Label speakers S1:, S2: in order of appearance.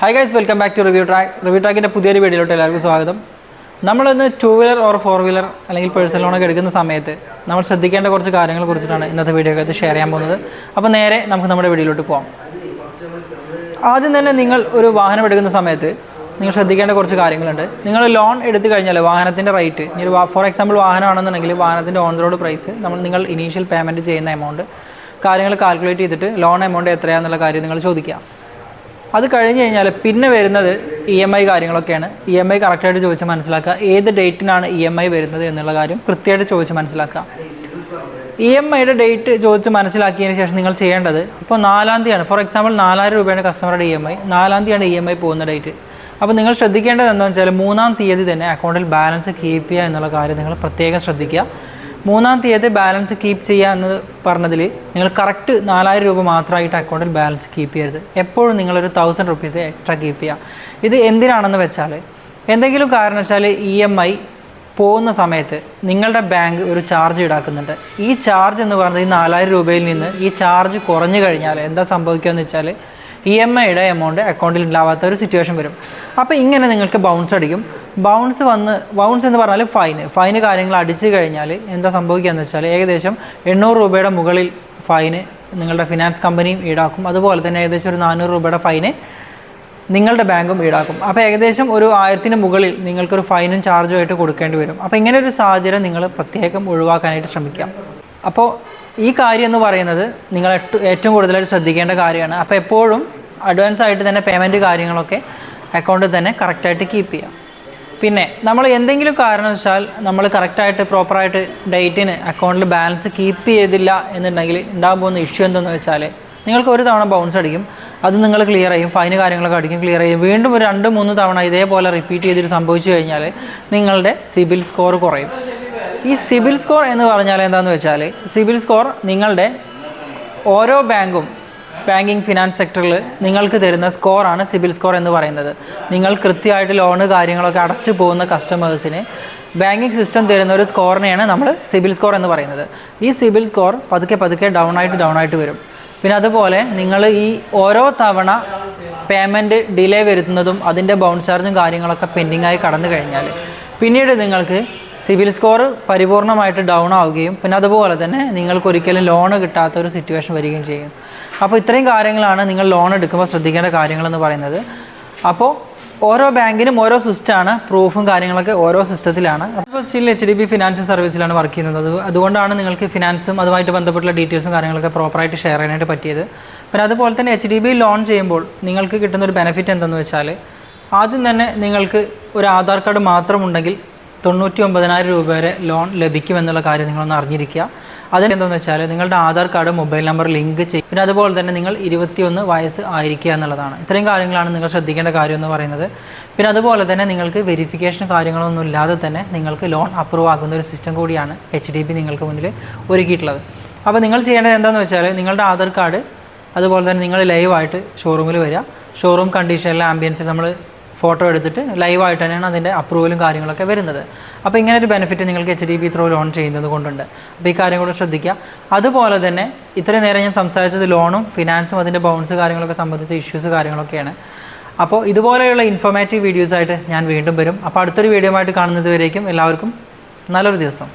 S1: Hi guys welcome back to review track review ട്രാക്കിന്റെ പുതിയൊരു വീഡിയോയിലോട്ട് എല്ലാവർക്കും സ്വാഗതം. നമ്മളിന്ന് two wheeler or four wheeler അല്ലെങ്കിൽ പേഴ്സണൽ ലോണൊക്കെ എടുക്കുന്ന സമയത്ത് നമ്മൾ ശ്രദ്ധിക്കേണ്ട കുറച്ച് കാര്യങ്ങളെ കുറിച്ചിട്ടാണ് ഇന്നത്തെ വീഡിയോ ഒക്കെ ഷെയർ ചെയ്യാൻ പോകുന്നത്. അപ്പോൾ നേരെ നമുക്ക് നമ്മുടെ വീഡിയോയിലോട്ട് പോകാം ആദ്യം തന്നെ നിങ്ങൾ ഒരു വാഹനം എടുക്കുന്ന സമയത്ത് നിങ്ങൾ ശ്രദ്ധിക്കേണ്ട കുറച്ച് കാര്യങ്ങളുണ്ട്. നിങ്ങൾ ലോൺ എടുത്തു കഴിഞ്ഞാൽ വാഹനത്തിന്റെ റേറ്റ് ഇനി ഫോർ എക്സാമ്പിൾ വാഹനമാണെന്നുണ്ടെങ്കിൽ വാഹനത്തിന്റെ ഓൺ റോഡ് പ്രൈസ് നമ്മൾ നിങ്ങൾ ഇനീഷ്യൽ പേയ്മെന്റ് ചെയ്യുന്ന എമൗണ്ട് കാര്യങ്ങൾ കാൽക്കുലേറ്റ് ചെയ്തിട്ട് ലോൺ എമൗണ്ട് എത്രയാണെന്നുള്ള കാര്യം നിങ്ങൾ ചോദിക്കുക. അത് കഴിഞ്ഞ് കഴിഞ്ഞാൽ പിന്നെ വരുന്നത് ഇ എം ഐ കാര്യങ്ങളൊക്കെയാണ്. ഇ എം ഐ കറക്റ്റായിട്ട് ചോദിച്ച് മനസ്സിലാക്കുക. ഏത് ഡേറ്റിനാണ് ഇ എം ഐ വരുന്നത് എന്നുള്ള കാര്യം കൃത്യമായിട്ട് ചോദിച്ച് മനസ്സിലാക്കുക. ഇ എം ഐയുടെ ഡേറ്റ് ചോദിച്ച് മനസ്സിലാക്കിയതിന് ശേഷം നിങ്ങൾ ചെയ്യേണ്ടത് ഇപ്പോൾ നാലാം തീയതിയാണ്. ഫോർ എക്സാമ്പിൾ നാലായിരം രൂപയാണ് കസ്റ്റമറുടെ ഇ എം ഐ നാലാം തീയതിയാണ് ഇ എം ഐ പോകുന്ന ഡേറ്റ്. അപ്പോൾ നിങ്ങൾ ശ്രദ്ധിക്കേണ്ടത് എന്താണെന്ന് വെച്ചാൽ മൂന്നാം തീയതി തന്നെ അക്കൗണ്ടിൽ ബാലൻസ് കീപ്പ് ചെയ്യുക എന്നുള്ള കാര്യം നിങ്ങൾ പ്രത്യേകം ശ്രദ്ധിക്കുക. മൂന്നാം തീയതി ബാലൻസ് കീപ്പ് ചെയ്യുക എന്ന് പറഞ്ഞതിൽ നിങ്ങൾ കറക്റ്റ് നാലായിരം രൂപ മാത്രമായിട്ട് അക്കൗണ്ടിൽ ബാലൻസ് കീപ്പ് ചെയ്യരുത്. എപ്പോഴും നിങ്ങളൊരു തൗസൻഡ് റുപ്പീസ് എക്സ്ട്രാ കീപ്പ് ചെയ്യുക ഇത് എന്തിനാണെന്ന് വെച്ചാൽ എന്തെങ്കിലും കാരണവശാൽ ഇ എം ഐ പോകുന്ന സമയത്ത് നിങ്ങളുടെ ബാങ്ക് ഒരു ചാർജ് ഈടാക്കുന്നുണ്ട്. ഈ ചാർജ് എന്ന് പറഞ്ഞാൽ ഈ നാലായിരം രൂപയിൽ നിന്ന് ഈ ചാർജ് കുറഞ്ഞു കഴിഞ്ഞാൽ എന്താ സംഭവിക്കുക എന്ന് വെച്ചാൽ ഇ എം ഐയുടെ എമൗണ്ട് അക്കൗണ്ടിൽ ഉണ്ടാവാത്ത ഒരു സിറ്റുവേഷൻ വരും. അപ്പോൾ ഇങ്ങനെ നിങ്ങൾക്ക് ബൗൺസ് അടിക്കും. ബൗൺസ് വന്ന് ബൗൺസ് എന്ന് പറഞ്ഞാൽ ഫൈന് ഫൈന് കാര്യങ്ങൾ അടിച്ചു കഴിഞ്ഞാൽ എന്താ സംഭവിക്കുക എന്ന് വെച്ചാൽ ഏകദേശം എണ്ണൂറ് രൂപയുടെ മുകളിൽ ഫൈന് നിങ്ങളുടെ ഫിനാൻസ് കമ്പനിയും ഈടാക്കും. അതുപോലെ തന്നെ ഏകദേശം ഒരു നാനൂറ് രൂപയുടെ ഫൈന് നിങ്ങളുടെ ബാങ്കും ഈടാക്കും. അപ്പോൾ ഏകദേശം ഒരു ആയിരത്തിന് മുകളിൽ നിങ്ങൾക്കൊരു ഫൈനും ചാർജും ആയിട്ട് കൊടുക്കേണ്ടി വരും. അപ്പോൾ ഇങ്ങനെ ഒരു സാഹചര്യം നിങ്ങൾ പ്രത്യേകം ഒഴിവാക്കാനായിട്ട് ശ്രമിക്കാം അപ്പോൾ ഈ കാര്യം എന്ന് പറയുന്നത് നിങ്ങൾ ഏറ്റവും കൂടുതലായിട്ട് ശ്രദ്ധിക്കേണ്ട കാര്യമാണ്. അപ്പോൾ എപ്പോഴും അഡ്വാൻസ് ആയിട്ട് തന്നെ പേയ്മെന്റ് കാര്യങ്ങളൊക്കെ അക്കൗണ്ടിൽ തന്നെ കറക്റ്റായിട്ട് കീപ്പ് ചെയ്യാം. പിന്നെ നമ്മൾ എന്തെങ്കിലും കാരണവശാൽ നമ്മൾ കറക്റ്റായിട്ട് പ്രോപ്പറായിട്ട് ഡേറ്റിന് അക്കൗണ്ടിൽ ബാലൻസ് കീപ്പ് ചെയ്തില്ല എന്നുണ്ടെങ്കിൽ ഉണ്ടാകാൻ പോകുന്ന ഇഷ്യൂ എന്തെന്ന് വെച്ചാൽ നിങ്ങൾക്ക് ഒരു തവണ ബൗൺസ് അടിക്കും. അത് നിങ്ങൾ ക്ലിയർ ചെയ്യും. ഫൈന് കാര്യങ്ങളൊക്കെ അടിക്കും ക്ലിയർ ചെയ്യും. വീണ്ടും ഒരു രണ്ട് മൂന്ന് തവണ ഇതേപോലെ റിപ്പീറ്റ് ചെയ്തിട്ട് സംഭവിച്ചു കഴിഞ്ഞാൽ നിങ്ങളുടെ സിബിൽ സ്കോർ കുറയും. ഈ സിബിൽ സ്കോർ എന്ന് പറഞ്ഞാൽ എന്താണെന്ന് വെച്ചാൽ സിബിൽ സ്കോർ നിങ്ങളുടെ ഓരോ ബാങ്കും ബാങ്കിങ് ഫിനാൻസ് സെക്ടറിൽ നിങ്ങൾക്ക് തരുന്ന സ്കോറാണ് സിബിൽ സ്കോർ എന്ന് പറയുന്നത്. നിങ്ങൾ കൃത്യമായിട്ട് ലോണ് കാര്യങ്ങളൊക്കെ അടച്ചു പോകുന്ന കസ്റ്റമേഴ്സിന് ബാങ്കിങ് സിസ്റ്റം തരുന്ന ഒരു സ്കോറിനെയാണ് നമ്മൾ സിബിൽ സ്കോർ എന്ന് പറയുന്നത്. ഈ സിബിൽ സ്കോർ പതുക്കെ പതുക്കെ ഡൗൺ ആയിട്ട് ഡൗൺ ആയിട്ട് വരും. പിന്നെ അതുപോലെ നിങ്ങൾ ഈ ഓരോ തവണ പേയ്മെന്റ് ഡിലേ വരുത്തുന്നതും അതിന്റെ ബൗൺസ് ചാർജും കാര്യങ്ങളൊക്കെ പെൻഡിങ്ങായി കടന്നു കഴിഞ്ഞാൽ പിന്നീട് നിങ്ങൾക്ക് സിവിൽ സ്കോർ പരിപൂർണമായിട്ട് ഡൗൺ ആവുകയും പിന്നെ അതുപോലെ തന്നെ നിങ്ങൾക്ക് ഒരിക്കലും ലോൺ കിട്ടാത്ത ഒരു സിറ്റുവേഷൻ വരികയും ചെയ്യും. അപ്പോൾ ഇത്രയും കാര്യങ്ങളാണ് നിങ്ങൾ ലോൺ എടുക്കുമ്പോൾ ശ്രദ്ധിക്കേണ്ട കാര്യങ്ങളെന്ന് പറയുന്നത്. അപ്പോൾ ഓരോ ബാങ്കിനും ഓരോ സിസ്റ്റമാണ് പ്രൂഫും കാര്യങ്ങളൊക്കെ ഓരോ സിസ്റ്റത്തിലാണ് അപ്പോൾ still H D B financial സർവീസിലാണ് work ചെയ്യുന്നത്. അത് അതുകൊണ്ടാണ് നിങ്ങൾക്ക് ഫിനാൻസും അതുമായിട്ട് ബന്ധപ്പെട്ടുള്ള ഡീറ്റെയിൽസും കാര്യങ്ങളൊക്കെ പ്രോപ്പറായിട്ട് ഷെയർ ചെയ്യാനായിട്ട് പറ്റിയത്. പിന്നെ അതുപോലെ തന്നെ എച്ച് ഡി ബി ലോൺ ചെയ്യുമ്പോൾ നിങ്ങൾക്ക് കിട്ടുന്ന ഒരു ബെനിഫിറ്റ് എന്തെന്ന് വെച്ചാൽ ആദ്യം തന്നെ നിങ്ങൾക്ക് ഒരു ആധാർ കാർഡ് മാത്രമുണ്ടെങ്കിൽ തൊണ്ണൂറ്റി ഒമ്പതിനായിരം രൂപ വരെ ലോൺ ലഭിക്കുമെന്നുള്ള കാര്യം നിങ്ങളൊന്ന് അറിഞ്ഞിരിക്കുക. അതിന് എന്താണെന്ന് വെച്ചാൽ നിങ്ങളുടെ Aadhaar card mobile number link ചെയ്യും. പിന്നെ അതുപോലെ തന്നെ നിങ്ങൾ ഇരുപത്തിയൊന്ന് വയസ്സ് ആയിരിക്കുക എന്നുള്ളതാണ്. ഇത്രയും കാര്യങ്ങളാണ് നിങ്ങൾ ശ്രദ്ധിക്കേണ്ട കാര്യം എന്ന് പറയുന്നത്. പിന്നെ അതുപോലെ തന്നെ നിങ്ങൾക്ക് വെരിഫിക്കേഷൻ കാര്യങ്ങളൊന്നും ഇല്ലാതെ തന്നെ നിങ്ങൾക്ക് ലോൺ അപ്രൂവ് ആകുന്ന ഒരു സിസ്റ്റം കൂടിയാണ് എച്ച് ഡി ബി നിങ്ങൾക്ക് മുന്നിൽ ഒരുക്കിയിട്ടുള്ളത്. അപ്പോൾ നിങ്ങൾ ചെയ്യേണ്ടത് എന്താണെന്ന് വെച്ചാൽ നിങ്ങളുടെ ആധാർ കാർഡ് അതുപോലെ തന്നെ നിങ്ങൾ ലൈവായിട്ട് ഷോറൂമിൽ വരിക. ഷോറൂം കണ്ടീഷനിലെ ആംബിയൻസ് നമ്മൾ ഫോട്ടോ എടുത്തിട്ട് ലൈവായിട്ട് തന്നെയാണ് അതിന്റെ അപ്രൂവലും കാര്യങ്ങളൊക്കെ വരുന്നത്. അപ്പോൾ ഇങ്ങനെ ഒരു ബെനിഫിറ്റ് നിങ്ങൾക്ക് H D B through loan ചെയ്യുന്നത് കൊണ്ടുണ്ട്. അപ്പോൾ ഈ കാര്യം കൂടെ ശ്രദ്ധിക്കുക. അതുപോലെ തന്നെ ഇത്രയും നേരം ഞാൻ സംസാരിച്ചത് ലോണും ഫിനാൻസും അതിന്റെ ബൗൺസ് കാര്യങ്ങളൊക്കെ സംബന്ധിച്ച ഇഷ്യൂസ് കാര്യങ്ങളൊക്കെയാണ്. അപ്പോൾ ഇതുപോലെയുള്ള ഇൻഫോർമേറ്റീവ് വീഡിയോസായിട്ട് ഞാൻ വീണ്ടും വരും. അപ്പോൾ അടുത്തൊരു വീഡിയോ ആയിട്ട് കാണുന്നത് വരേക്കും എല്ലാവർക്കും നല്ലൊരു ദിവസം.